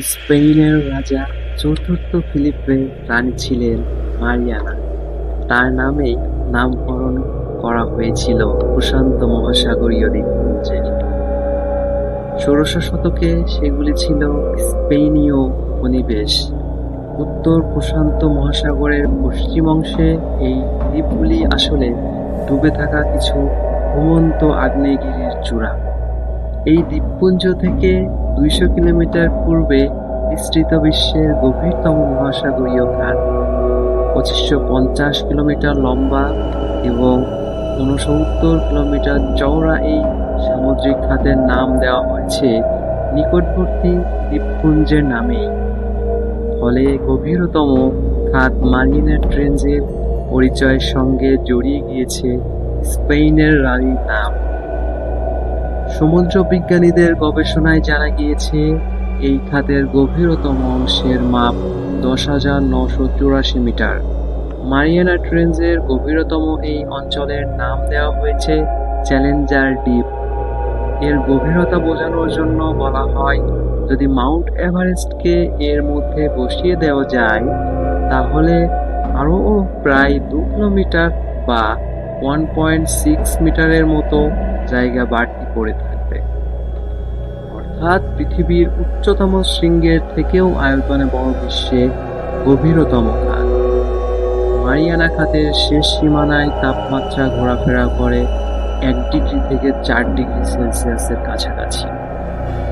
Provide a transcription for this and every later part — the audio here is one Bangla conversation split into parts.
স্পেনের রাজা চতুর্থ ফিলিপের রানী ছিলেন মারিয়ানা। তার নামেই নামকরণ করা হয়েছিল প্রশান্ত মহাসাগরীয় দ্বীপপুঞ্জের ষোড়শ শতকে সেগুলি ছিল স্পেনীয় উপনিবেশ। উত্তর প্রশান্ত মহাসাগরের পশ্চিম অংশে এই দ্বীপগুলি আসলে ডুবে থাকা কিছু ঘুমন্ত আগ্নেয়গিরির চূড়া। এই দ্বীপপুঞ্জ থেকে দুইশো কিলোমিটার পূর্বে বিস্তৃত বিশ্বের গভীরতম মহাসাগরীয় খাত পঁচিশশো পঞ্চাশ কিলোমিটার লম্বা এবং ঊনসত্তর কিলোমিটার চওড়া এই সামুদ্রিক খাতের নাম দেওয়া হয়েছে নিকটবর্তী দ্বীপপুঞ্জের নামেই। ফলে গভীরতম খাত মারিনা ট্রেঞ্জের পরিচয়ের সঙ্গে জড়িয়ে গিয়েছে স্পেনের রানীর নাম। সমুদ্র বিজ্ঞানীদের গবেষণায় জানা গিয়েছে, এই খাতের গভীরতম অংশের মাপ দশ হাজার নশো চুরাশি মিটার। মারিয়ানা ট্রেঞ্জের গভীরতম এই অঞ্চলের নাম দেওয়া হয়েছে চ্যালেঞ্জার ডিপ এর গভীরতা বোঝানোর জন্য বলা হয়, যদি মাউন্ট এভারেস্টকে এর মধ্যে বসিয়ে দেওয়া যায়, তাহলে আরও প্রায় দু কিলোমিটার বা ওয়ান পয়েন্ট সিক্স মিটারের মতো জায়গা বাড়তি পড়ে থাকবে। অর্থাৎ পৃথিবীর উচ্চতম শৃঙ্গের থেকেও আয়তনে বড় বিশ্বে গভীরতম খাত। মারিয়ানা খাতের শেষ সীমানায় তাপমাত্রা ঘোরাফেরা করে এক ডিগ্রি থেকে চার ডিগ্রি সেলসিয়াসের কাছাকাছি।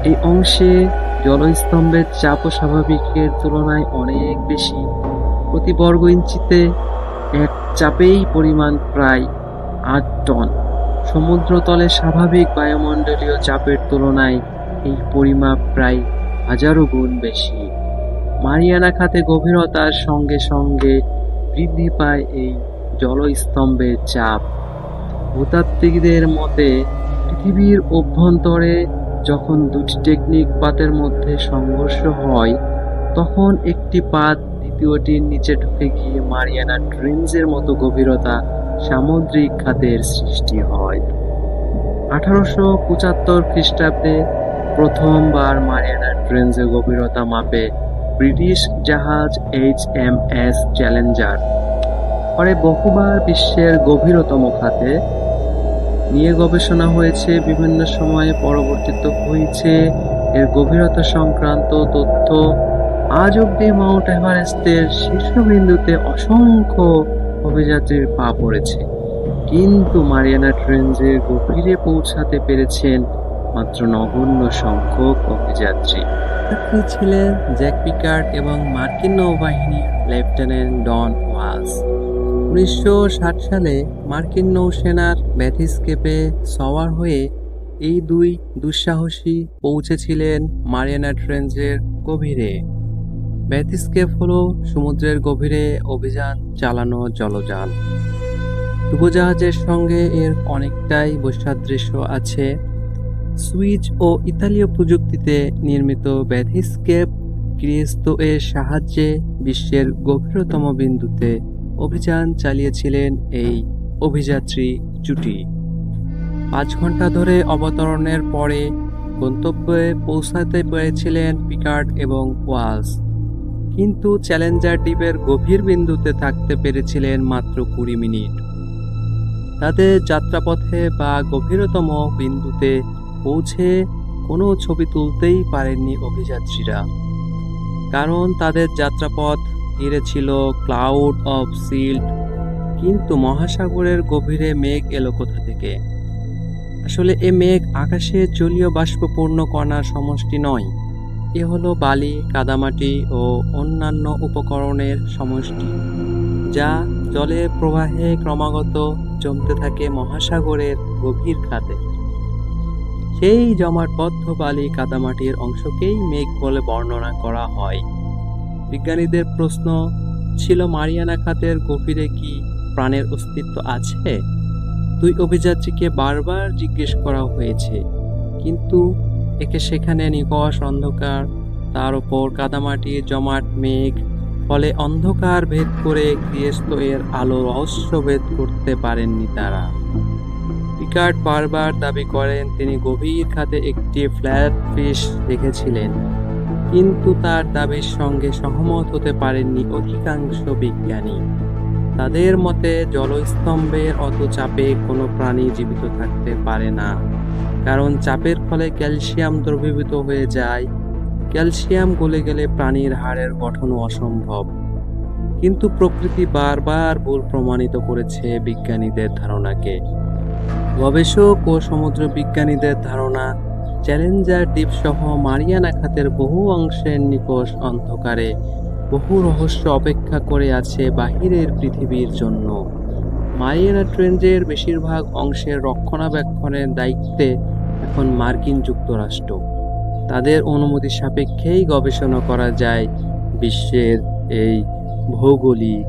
এই অংশে জলস্তম্ভের চাপও স্বাভাবিকের তুলনায় অনেক বেশি। প্রতি বর্গ ইঞ্চিতে এক চাপেই পরিমাণ প্রায় আট টন। সমুদ্রতলে স্বাভাবিক বায়ুমণ্ডলীয় চাপের তুলনায় এই পরিমাপ প্রায় হাজারো গুণ বেশি। মারিয়ানা খাতে গভীরতার সঙ্গে সঙ্গে বৃদ্ধি পায় এই জলস্তম্ভের চাপ। ভূতাত্ত্বিকদের মতে, পৃথিবীর অভ্যন্তরে যখন দুটি টেকনিক পাতের মধ্যে সংঘর্ষ হয়, তখন একটি পাত দ্বিতীয়টির নিচে ঢুকে গিয়ে মারিয়ানা ট্রেঞ্জের মতো গভীরতা সামুদ্রিক খাতের সৃষ্টি হয়। আঠারোশো পঁচাত্তর খ্রিস্টাব্দে প্রথমবার মারিয়ানা ট্রেঞ্জের গভীরতা মাপে ব্রিটিশ জাহাজ এইচ এম এস চ্যালেঞ্জার। পরে বহুবার বিশ্বের গভীরতম খাতে নিয়ে গবেষণা হয়েছে, বিভিন্ন সময়ে পরিবর্তিত হয়েছে এর গভীরতা সংক্রান্ত তথ্য। আজ অব্দি মাউন্ট এভারেস্টের শীর্ষবিন্দুতে অসংখ্য অভিযাত্রীর পা পড়েছে। কিন্তু মারিয়ানা ট্রেঞ্জের গভীরে পৌঁছাতে পেরেছেন মাত্র নগণ্য সংখ্যক অভিযাত্রী। যাত্রী ছিলেন জ্যাক পিকার্ড এবং মার্কিন নৌবাহিনীর লেফটেন্যান্ট ডন ওয়ালস। উনিশশো সালে মার্কিন নৌসেনার ব্যাথিস্কেপে সওয়ার হয়ে এই দুই দুঃসাহসী পৌঁছেছিলেন মারিয়ানা ট্রেঞ্জের গভীরে। ব্যাথিস্কেপ হল সমুদ্রের গভীরে অভিযান চালানো জলযান ডুবোজাহাজের সঙ্গে এর অনেকটাই বৈসাদৃশ্য আছে। সুইচ ও ইতালীয় প্রযুক্তিতে নির্মিত ব্যাথিস্কেপ ক্রিস্তো এর সাহায্যে বিশ্বের গভীরতম বিন্দুতে অভিযান চালিয়েছিলেন এই অভিযাত্রী জুটি। পাঁচ ঘণ্টা ধরে অবতরণের পরে গন্তব্যে পৌঁছাতে পেরেছিলেন পিকার্ড এবং ওয়ালস। কিন্তু চ্যালেঞ্জার দ্বীপের গভীর বিন্দুতে থাকতে পেরেছিলেন মাত্র কুড়ি মিনিট। তাদের যাত্রাপথে বা গভীরতম বিন্দুতে পৌঁছে কোনো ছবি তুলতেই পারেননি অভিযাত্রীরা। কারণ তাদের যাত্রাপথ ঘিরে ছিল ক্লাউড অফ সিল্ড কিন্তু মহাসাগরের গভীরে মেঘ এলো কোথা থেকে? আসলে এ মেঘ আকাশে জলীয় বাষ্পপূর্ণ কণার সমষ্টি নয়। এ হলো বালি, কাদামাটি ও অন্যান্য উপকরণের সমষ্টি, যা জলের প্রবাহে ক্রমাগত জমতে থাকে মহাসাগরের গভীর খাতে। সেই জমাটবদ্ধ বালি, কাদামাটির অংশকেই মেঘ বলে বর্ণনা করা হয়। বিজ্ঞানীদের প্রশ্ন, ছিল মারিয়ানা খাতের গভীরে কি প্রাণের অস্তিত্ব আছে? দুই অভিযাত্রীকে বারবার জিজ্ঞেস করা হয়েছে, কিন্তু একে সেখানে নিকষ অন্ধকার, তার উপর কাদামাটি, জমাট, মেঘ, ফলে অন্ধকার ভেদ করে গৃহস্থ এর আলো রহস্য ভেদ করতে পারেননি তারা। পিকার্ড বারবার দাবি করেন, তিনি গভীর খাতে একটি ফ্ল্যাট ফিশ দেখেছিলেন কিন্তু তার দাবির সঙ্গে সহমত হতে পারেননি অধিকাংশ বিজ্ঞানী। তাদের মতে, জলস্তম্ভের অত চাপে কোনো প্রাণী জীবিত থাকতে পারে না। কারণ চাপের ফলে ক্যালসিয়াম দ্রবীভূত হয়ে যায়। ক্যালসিয়াম গলে গেলে প্রাণীর হাড়ের গঠনও অসম্ভব। কিন্তু প্রকৃতি বারবার ভুল প্রমাণিত করেছে বিজ্ঞানীদের ধারণাকে। গবেষক ও সমুদ্র বিজ্ঞানীদের ধারণা, চ্যালেঞ্জার দ্বীপ সহ মারিয়ানা খাতের বহু অংশের নিকষ অন্ধকারে বহু রহস্য অপেক্ষা করে আছে বাহিরের পৃথিবীর জন্য। মারিয়ানা ট্রেঞ্জের বেশিরভাগ অংশের রক্ষণাবেক্ষণের দায়িত্বে এখন মার্কিন যুক্তরাষ্ট্র। তাদের অনুমতি সাপেক্ষেই গবেষণা করা যায় বিশ্বের এই ভৌগোলিক